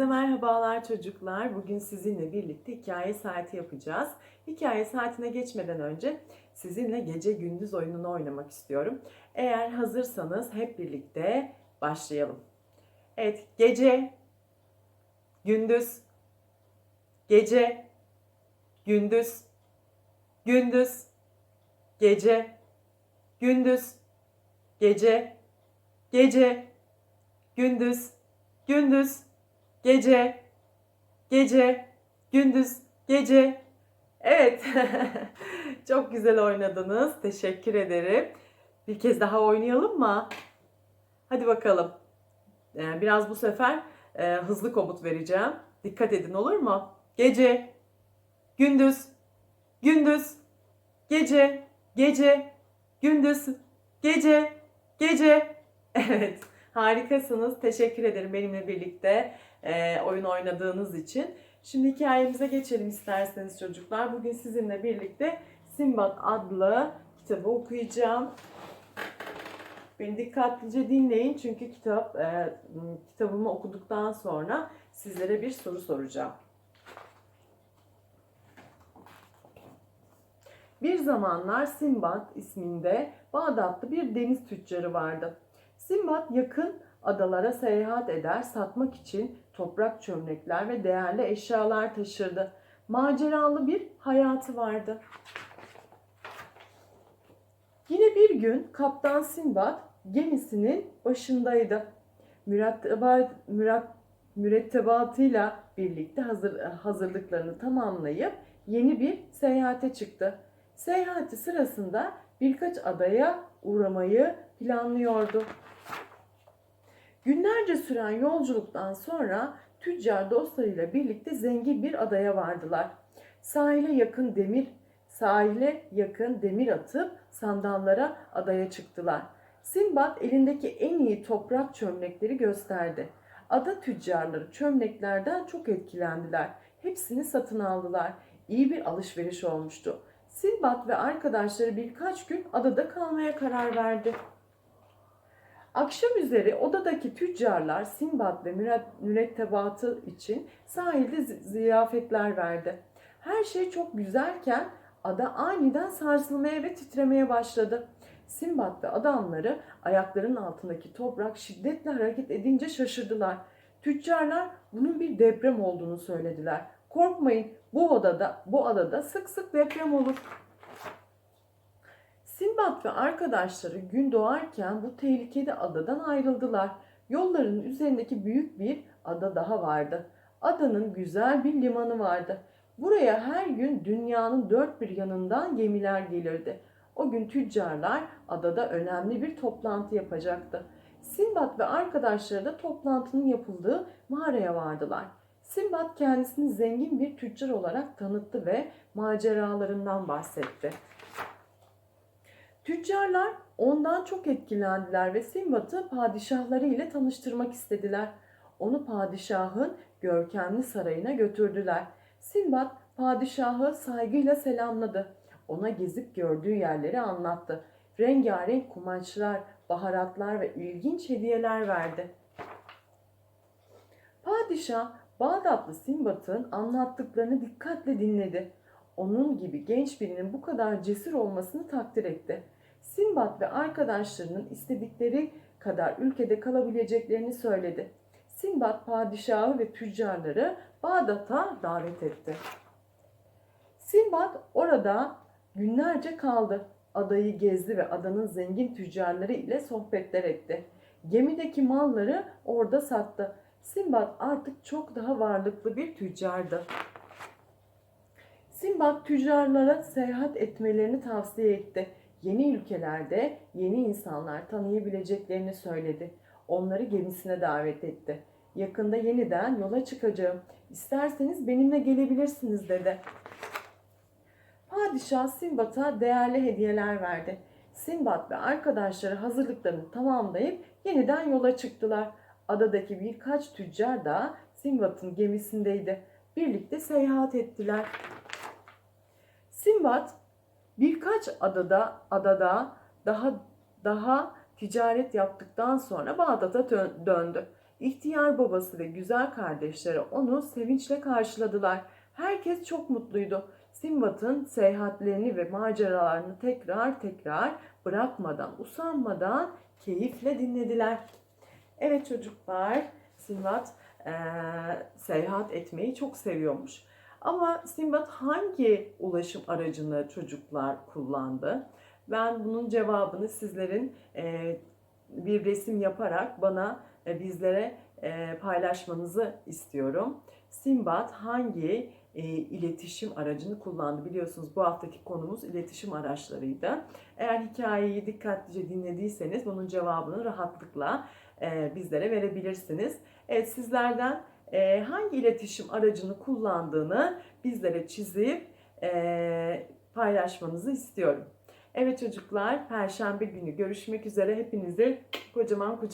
Hepinize merhabalar çocuklar. Bugün sizinle birlikte hikaye saati yapacağız. Hikaye saatine geçmeden önce sizinle gece gündüz oyununu oynamak istiyorum. Eğer hazırsanız hep birlikte başlayalım. Evet, gece, gündüz, gece, gündüz, gündüz, gece, gündüz, gece, gece, gündüz, gündüz, gece, gece, gündüz, gece. Evet, çok güzel oynadınız. Teşekkür ederim. Bir kez daha oynayalım mı? Hadi bakalım. Ee, Biraz bu sefer e, hızlı komut vereceğim. Dikkat edin olur mu? Gece, gündüz, gündüz, gece, gece, gündüz, gece, gece. Evet. Harikasınız. Teşekkür ederim benimle birlikte e, oyun oynadığınız için. Şimdi hikayemize geçelim isterseniz çocuklar. Bugün sizinle birlikte Simbat adlı kitabı okuyacağım. Beni dikkatlice dinleyin çünkü kitap e, kitabımı okuduktan sonra sizlere bir soru soracağım. Bir zamanlar Simbat isminde Bağdatlı bir deniz tüccarı vardı. Simbat yakın adalara seyahat eder, satmak için toprak çömlekler ve değerli eşyalar taşırdı. Maceralı bir hayatı vardı. Yine bir gün Kaptan Simbat gemisinin başındaydı. Mürettebat, müret, mürettebatıyla birlikte hazır, hazırlıklarını tamamlayıp yeni bir seyahate çıktı. Seyahati sırasında birkaç adaya uğramayı planlıyordu. Günlerce süren yolculuktan sonra tüccar dostlarıyla birlikte zengin bir adaya vardılar. Sahile yakın demir sahile yakın demir atıp sandallara adaya çıktılar. Sinbad elindeki en iyi toprak çömlekleri gösterdi. Ada tüccarları çömleklerden çok etkilendiler. Hepsini satın aldılar. İyi bir alışveriş olmuştu. Sinbad ve arkadaşları birkaç gün adada kalmaya karar verdi. Akşam üzeri odadaki tüccarlar Sinbad ve müret- mürettebatı için sahilde zi- ziyafetler verdi. Her şey çok güzelken ada aniden sarsılmaya ve titremeye başladı. Sinbad ve adamları ayaklarının altındaki toprak şiddetle hareket edince şaşırdılar. Tüccarlar bunun bir deprem olduğunu söylediler. Korkmayın bu odada bu adada sık sık deprem olur. Sinbad ve arkadaşları gün doğarken bu tehlikeli adadan ayrıldılar. Yolların üzerindeki büyük bir ada daha vardı. Adanın güzel bir limanı vardı. Buraya her gün dünyanın dört bir yanından gemiler gelirdi. O gün tüccarlar adada önemli bir toplantı yapacaktı. Sinbad ve arkadaşları da toplantının yapıldığı mağaraya vardılar. Sinbad kendisini zengin bir tüccar olarak tanıttı ve maceralarından bahsetti. Tüccarlar ondan çok etkilendiler ve Sinbad'ı padişahları ile tanıştırmak istediler. Onu padişahın görkemli sarayına götürdüler. Sinbad padişahı saygıyla selamladı. Ona gezip gördüğü yerleri anlattı. Rengarenk kumaşlar, baharatlar ve ilginç hediyeler verdi. Padişah Bağdatlı Sinbad'ın anlattıklarını dikkatle dinledi. Onun gibi genç birinin bu kadar cesur olmasını takdir etti. Sinbad ve arkadaşlarının istedikleri kadar ülkede kalabileceklerini söyledi. Sinbad padişahı ve tüccarları Bağdat'a davet etti. Sinbad orada günlerce kaldı. Adayı gezdi ve adanın zengin tüccarları ile sohbetler etti. Gemideki malları orada sattı. Sinbad artık çok daha varlıklı bir tüccardı. Sinbad tüccarlara seyahat etmelerini tavsiye etti. Yeni ülkelerde yeni insanlar tanıyabileceklerini söyledi. Onları gemisine davet etti. Yakında yeniden yola çıkacağım. İsterseniz benimle gelebilirsiniz dedi. Padişah Sinbad'a değerli hediyeler verdi. Sinbad ve arkadaşları hazırlıklarını tamamlayıp yeniden yola çıktılar. Adadaki birkaç tüccar da Sinbad'ın gemisindeydi. Birlikte seyahat ettiler. Sinbad birkaç adada adada daha daha ticaret yaptıktan sonra Bağdat'a dö- döndü. İhtiyar babası ve güzel kardeşleri onu sevinçle karşıladılar. Herkes çok mutluydu. Sinbad'ın seyahatlerini ve maceralarını tekrar tekrar bırakmadan, usanmadan keyifle dinlediler. Evet çocuklar, Sinbad eee, seyahat etmeyi çok seviyormuş. Ama Sinbad hangi ulaşım aracını çocuklar kullandı? Ben bunun cevabını sizlerin eee, bir resim yaparak bana e, bizlere e, paylaşmanızı istiyorum. Sinbad hangi e, iletişim aracını kullandı? Biliyorsunuz bu haftaki konumuz iletişim araçlarıydı. Eğer hikayeyi dikkatlice dinlediyseniz bunun cevabını rahatlıkla e, bizlere verebilirsiniz. Evet sizlerden e, hangi iletişim aracını kullandığını bizlere çizip e, paylaşmanızı istiyorum. Evet çocuklar, Perşembe günü görüşmek üzere. Hepinizi kocaman kucak